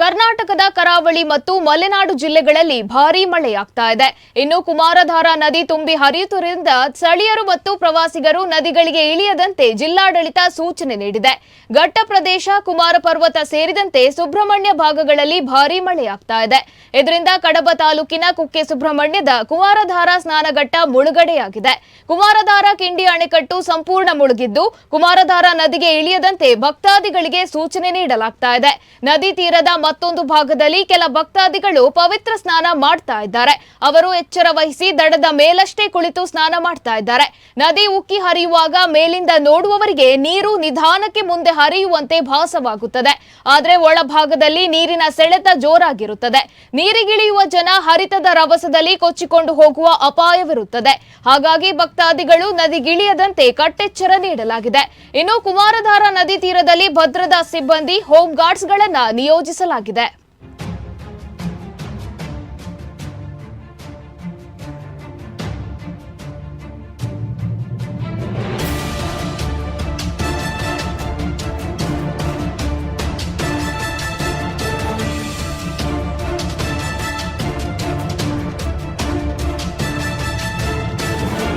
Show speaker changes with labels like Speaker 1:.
Speaker 1: ಕರ್ನಾಟಕದ ಕರಾವಳಿ ಮತ್ತು ಮಲೆನಾಡು ಜಿಲ್ಲೆಗಳಲ್ಲಿ ಭಾರೀ ಮಳೆಯಾಗ್ತಾ ಇದೆ. ಇನ್ನು ಕುಮಾರಧಾರಾ ನದಿ ತುಂಬಿ ಹರಿಯುತ್ತಿರುವುದರಿಂದ ಸ್ಥಳೀಯರು ಮತ್ತು ಪ್ರವಾಸಿಗರು ನದಿಗಳಿಗೆ ಇಳಿಯದಂತೆ ಜಿಲ್ಲಾಡಳಿತ ಸೂಚನೆ ನೀಡಿದೆ. ಘಟ್ಟ ಪ್ರದೇಶ, ಕುಮಾರ ಪರ್ವತ ಸೇರಿದಂತೆ ಸುಬ್ರಹ್ಮಣ್ಯ ಭಾಗಗಳಲ್ಲಿ ಭಾರೀ ಮಳೆಯಾಗ್ತಾ ಇದೆ. ಇದರಿಂದ ಕಡಬ ತಾಲೂಕಿನ ಕುಕ್ಕೆ ಸುಬ್ರಹ್ಮಣ್ಯದ ಕುಮಾರಧಾರಾ ಸ್ನಾನಘಟ್ಟ ಮುಳುಗಡೆಯಾಗಿದೆ. ಕುಮಾರಧಾರಾ ಕಿಂಡಿ ಅಣೆಕಟ್ಟು ಸಂಪೂರ್ಣ ಮುಳುಗಿದ್ದು, ಕುಮಾರಧಾರಾ ನದಿಗೆ ಇಳಿಯದಂತೆ ಭಕ್ತಾದಿಗಳಿಗೆ ಸೂಚನೆ ನೀಡಲಾಗ್ತಾ ಇದೆ. ನದಿ ತೀರದ ಮತ್ತೊಂದು ಭಾಗದಲ್ಲಿ ಕೆಲ ಭಕ್ತಾದಿಗಳು ಪವಿತ್ರ ಸ್ನಾನ ಮಾಡ್ತಾ ಇದ್ದಾರೆ. ಅವರು ಎಚ್ಚರ ವಹಿಸಿ ದಡದ ಮೇಲಷ್ಟೇ ಕುಳಿತು ಸ್ನಾನ ಮಾಡ್ತಾ ಇದ್ದಾರೆ. ನದಿ ಉಕ್ಕಿ ಹರಿಯುವಾಗ ಮೇಲಿಂದ ನೋಡುವವರಿಗೆ ನೀರು ನಿಧಾನಕ್ಕೆ ಮುಂದೆ ಹರಿಯುವಂತೆ ಭಾಸವಾಗುತ್ತದೆ. ಆದರೆ ಒಳಭಾಗದಲ್ಲಿ ನೀರಿನ ಸೆಳೆತ ಜೋರಾಗಿರುತ್ತದೆ. ನೀರಿಗಿಳಿಯುವ ಜನ ಹರಿತದ ರಭಸದಲ್ಲಿ ಕೊಚ್ಚಿಕೊಂಡು ಹೋಗುವ ಅಪಾಯವಿರುತ್ತದೆ. ಹಾಗಾಗಿ ಭಕ್ತಾದಿಗಳು ನದಿಗಿಳಿಯದಂತೆ ಕಟ್ಟೆಚ್ಚರ ನೀಡಲಾಗಿದೆ. ಇನ್ನು ಕುಮಾರಧಾರ ನದಿ ತೀರದಲ್ಲಿ ಭದ್ರತಾ ಸಿಬ್ಬಂದಿ, ಹೋಮ್ ಗಾರ್ಡ್ಸ್ಗಳನ್ನ ನಿಯೋಜಿಸಲಾಗಿದೆ. ಆಗಿದೆ.